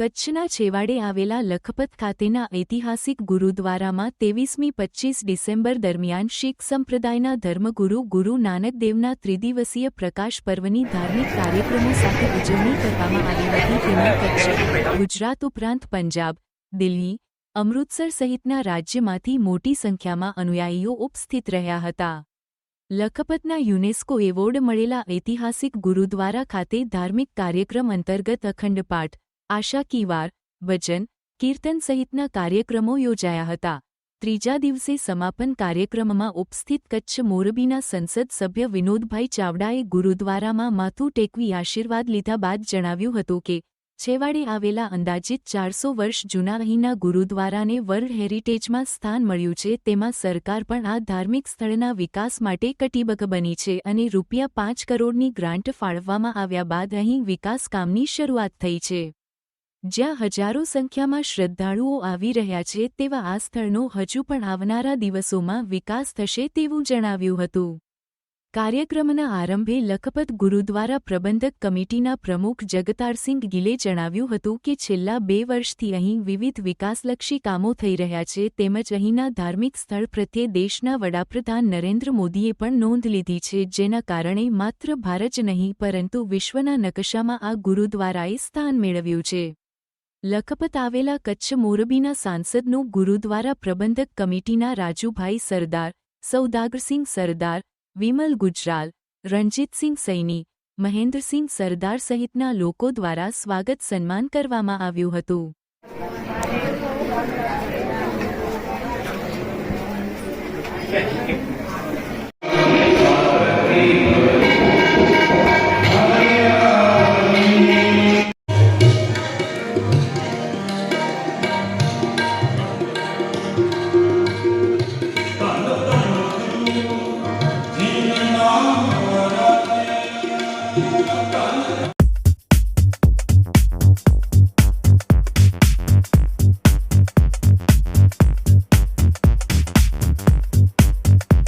કચ્છના છેવાડે આવેલા લખપત ખાતેના ઐતિહાસિક ગુરુદ્વારામાં તેવીસમી પચ્ચીસ ડિસેમ્બર દરમિયાન શીખ સંપ્રદાયના ધર્મગુરુ ગુરુ નાનક દેવના ત્રિદિવસીય પ્રકાશ પર્વની ધાર્મિક કાર્યક્રમો સાથે ઉજવણી કરવામાં આવી હતી તેમાં કચ્છ, ગુજરાત ઉપરાંત પંજાબ, દિલ્હી, અમૃતસર સહિતના રાજ્યમાંથી મોટી સંખ્યામાં અનુયાયીઓ ઉપસ્થિત રહ્યા હતા. લખપતના યુનેસ્કો એવોર્ડ મળેલા ઐતિહાસિક ગુરુદ્વારા ખાતે ધાર્મિક કાર્યક્રમ અંતર્ગત અખંડ પાઠ આશા કીવાર ભજન કીર્તન સહિતના કાર્યક્રમો યોજાયા હતા. ત્રીજા દિવસે સમાપન કાર્યક્રમમાં ઉપસ્થિત કચ્છ મોરબીના સંસદ સભ્ય વિનોદભાઈ ચાવડાએ ગુરુદ્વારામાં માથું ટેકવી આશીર્વાદ લીધા બાદ જણાવ્યું હતું કે, છેવાડે આવેલા અંદાજિત ચારસો વર્ષ જૂના અહીંના ગુરુદ્વારાને વર્લ્ડ હેરિટેજમાં સ્થાન મળ્યું છે, તેમાં સરકાર પણ આ ધાર્મિક સ્થળના વિકાસ માટે કટિબદ્ધ બની છે અને રૂપિયા પાંચ કરોડની ગ્રાન્ટ ફાળવવામાં આવ્યા બાદ અહીં વિકાસ કામની શરૂઆત થઈ છે. જ્યાં હજારો સંખ્યામાં શ્રદ્ધાળુઓ આવી રહ્યા છે તેવા આ સ્થળનો હજુ પણ આવનારા દિવસોમાં વિકાસ થશે તેવું જણાવ્યું હતું. કાર્યક્રમના આરંભે લખપત ગુરુદ્વારા પ્રબંધક કમિટીના પ્રમુખ જગતારસિંહ ગિલે જણાવ્યું હતું કે છેલ્લા બે વર્ષથી અહીં વિવિધ વિકાસલક્ષી કામો થઈ રહ્યા છે તેમજ અહીંના ધાર્મિક સ્થળ પ્રત્યે દેશના વડાપ્રધાન નરેન્દ્ર મોદીએ પણ નોંધ લીધી છે જેના કારણે માત્ર ભારત જ નહીં પરંતુ વિશ્વના નકશામાં આ ગુરુદ્વારાએ સ્થાન મેળવ્યું છે. લખપત આવેલા કચ્છ મોરબીના સાંસદનું ગુરુદ્વારા પ્રબંધક કમિટીના રાજુભાઈ સરદાર, સૌદાગરસિંહ સરદાર, વિમલ ગુજરાલ, રણજીતસિંહ સૈની, મહેન્દ્રસિંહ સરદાર સહિતના લોકો દ્વારા સ્વાગત સન્માન કરવામાં આવ્યું હતું